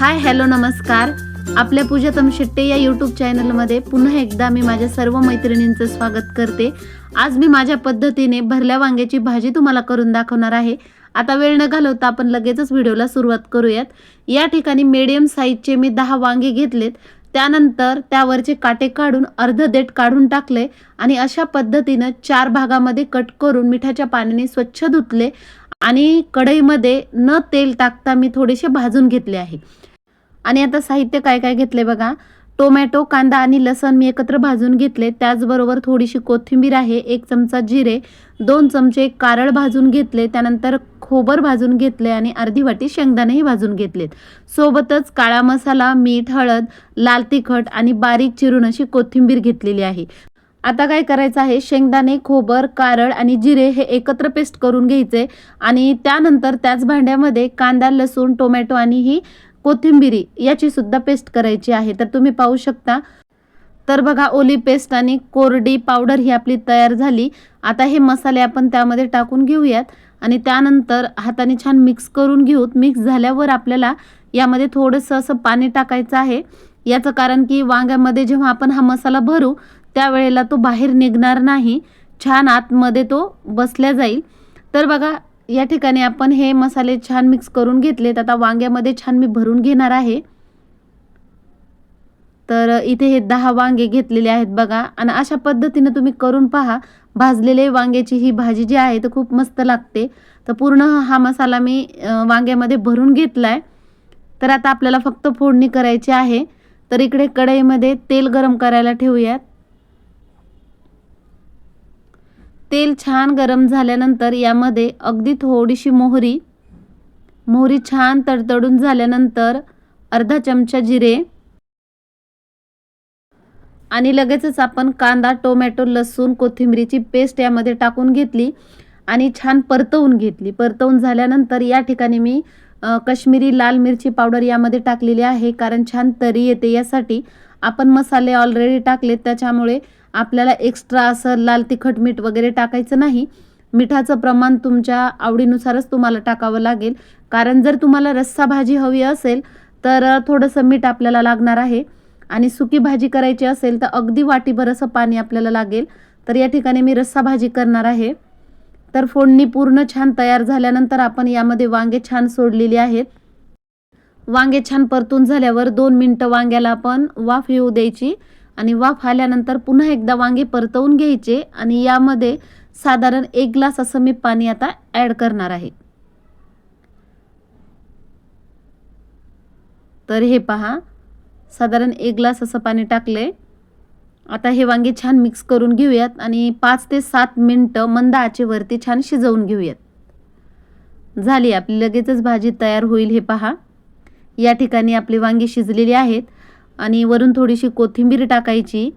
Hi hello नमस्कार. आपल्या पूजातम शेट्टे या यूट्यूब चॅनलमध्ये पुन्हा एकदा मी माझ्या सर्व मैत्रिणींचं स्वागत करते. आज मी माझ्या पद्धतीने भरल्या वांग्याची भाजी तुम्हाला करून दाखवणार आहे. आता वेळ न घालवता आपण लगेचच व्हिडिओला सुरुवात करूयात. या ठिकाणी मीडियम साईजचे मी दहा वांगे घेतलेत. त्यानंतर त्यावरचे काटे काढून अर्ध देठ काढून टाकले आणि अशा पद्धतीनं चार भागामध्ये कट करून मिठाच्या पाण्याने स्वच्छ धुतले आणि कढईमध्ये न तेल टाकता मी थोडेसे भाजून घेतले आहे. आणि आता साहित्य काय काय घेतले बघा? टोमॅटो कांदा आणि लसण मी एकत्र भाजून घेतले. त्याचबरोबर थोडीशी कोथिंबीर आहे एक चमचा जिरे दोन चमचे कारळ भाजून घेतले. त्यानंतर खोबर भाजून घेतले आणि अर्धी वाटी शेंगदाणेही भाजून घेतलेत. सोबतच काळा मसाला मीठ हळद लाल तिखट आणि बारीक चिरून अशी कोथिंबीर घेतलेली आहे. आता काय करायचं आहे? शेंगदाणे खोबर कारळ आणि जिरे हे एकत्र पेस्ट करून घ्यायचे आणि त्यानंतर त्याच भांड्यामध्ये कांदा लसूण टोमॅटो आणि ही कोथिंबिरी याची सुद्धा पेस्ट करायची आहे. तर तुम्ही पाहू शकता. तर बघा ओली पेस्ट आणि कोरडी पावडर ही आपली तयार झाली. आता हे मसाले आपण त्यामध्ये टाकून घेऊयात. आणि त्यानंतर हाताने छान मिक्स करून घेऊत. मिक्स झाल्यावर आपल्याला यामध्ये थोडंसं असं पाणी टाकायचं आहे. याचं कारण की वांग्यामध्ये जेव्हा आपण हा मसाला भरू त्यावेळेला तो बाहेर निघणार नाही. छान आतमध्ये तो बसल्या जाईल. तर बघा या ठिकाणी आपण हे मसाले छान मिक्स करून घेतलेत. आता वांग्यामध्ये छान मी भरून घेणार आहे. तर इथे हे दहा वांगे घेतलेले आहेत बघा. आणि अशा पद्धतीनं तुम्ही करून पहा. भाजलेले वांग्याची ही भाजी जी आहे तर खूप मस्त लागते. तर पूर्ण हा मसाला मी वांग्यामध्ये भरून घेतला आहे तर आता आपल्याला फक्त फोडणी करायची आहे. तर इकडे कढईमध्ये तेल गरम करायला ठेवूयात. तेल छान गरम झाल्यानंतर यामध्ये अगदी थोडीशी मोहरी मोहरी छान तडतडून झाल्यानंतर अर्धा चमचा जिरे आणि लगेचच आपण कांदा टोमॅटो लसूण कोथिंबीरीची पेस्ट यामध्ये टाकून घेतली आणि छान परतवून घेतली. परतवून झाल्यानंतर या ठिकाणी मी कश्मीरी लाल मिरची पावडर यामध्ये टाकलेली आहे. कारण छान तरी येते यासाठी. आपण मसाले ऑलरेडी टाकलेत त्याच्यामुळे आपल्याला एक्स्ट्रा असं लाल तिखट मीठ वगैरे टाकायचं नाही. मिठाचं प्रमाण तुमच्या आवडीनुसारच तुम्हाला टाकावं लागेल. कारण जर तुम्हाला रस्सा भाजी हवी असेल तर थोडंसं मीठ आपल्याला लागणार आहे. आणि सुकी भाजी करायची असेल तर अगदी वाटीभर असं पाणी आपल्याला लागेल. तर या ठिकाणी मी रस्सा भाजी करणार आहे. तर फोडणी पूर्ण छान तयार झाल्यानंतर आपण यामध्ये वांगे छान सोडलेली आहेत. वांगे छान परतून झाल्यावर दोन मिनटं वांग्याला आपण वाफ येऊ द्यायची. आणि वाफ आल्यानंतर पुन्हा एकदा वांगे परतवून घ्यायचे आणि यामध्ये साधारण एक ग्लास असं मी पाणी आता ॲड करणार आहे. तर हे पहा साधारण एक ग्लास असं पाणी टाकले. आता हे वांगे छान मिक्स करून घेऊयात आणि पाच ते सात मिनटं मंद आचेवरती छान शिजवून घेऊयात. झाली आपली लगेचच भाजी तयार होईल. हे पहा या ठिकाणी आपली वांगी शिजलेली आहेत. आणि वरून थोडीशी कोथिंबीर टाकायची.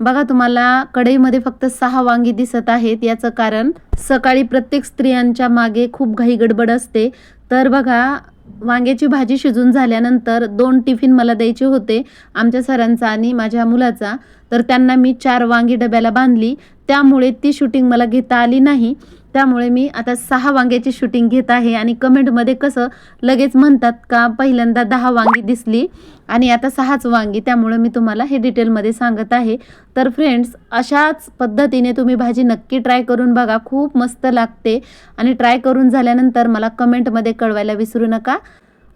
बघा तुम्हाला कढईमध्ये फक्त सहा वांगी दिसत आहेत. याचं कारण सकाळी प्रत्येक स्त्रियांच्या मागे खूप घाई गडबड असते. तर बघा वांग्याची भाजी शिजून झाल्यानंतर दोन टिफिन मला द्यायचे होते आमच्या सरांचा आणि माझ्या मुलाचा. तर त्यांना मी चार वांगी डब्याला बांधली. त्यामुळे ती शूटिंग मला घेता आली नाही. त्यामुळे मी आता सहा वांग्याची शूटिंग घेत आहे आणि कमेंटमध्ये कसं लगेच म्हणतात का पहिल्यांदा दहा वांगी दिसली आणि आता सहाच वांगी. त्यामुळे मी तुम्हाला हे डिटेलमध्ये सांगत आहे. तर फ्रेंड्स अशाच पद्धतीने तुम्ही भाजी नक्की ट्राय करून बघा. खूप मस्त लागते. आणि ट्राय करून झाल्यानंतर मला कमेंटमध्ये कळवायला विसरू नका.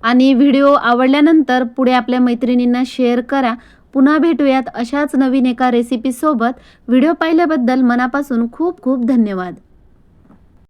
आणि व्हिडिओ आवडल्यानंतर पुढे आपल्या मैत्रिणींना शेअर करा. पुन्हा भेटूयात अशाच नवीन एका रेसिपीसोबत व्हिडिओ पाहिल्याबद्दल मनापासून खूप खूप धन्यवाद.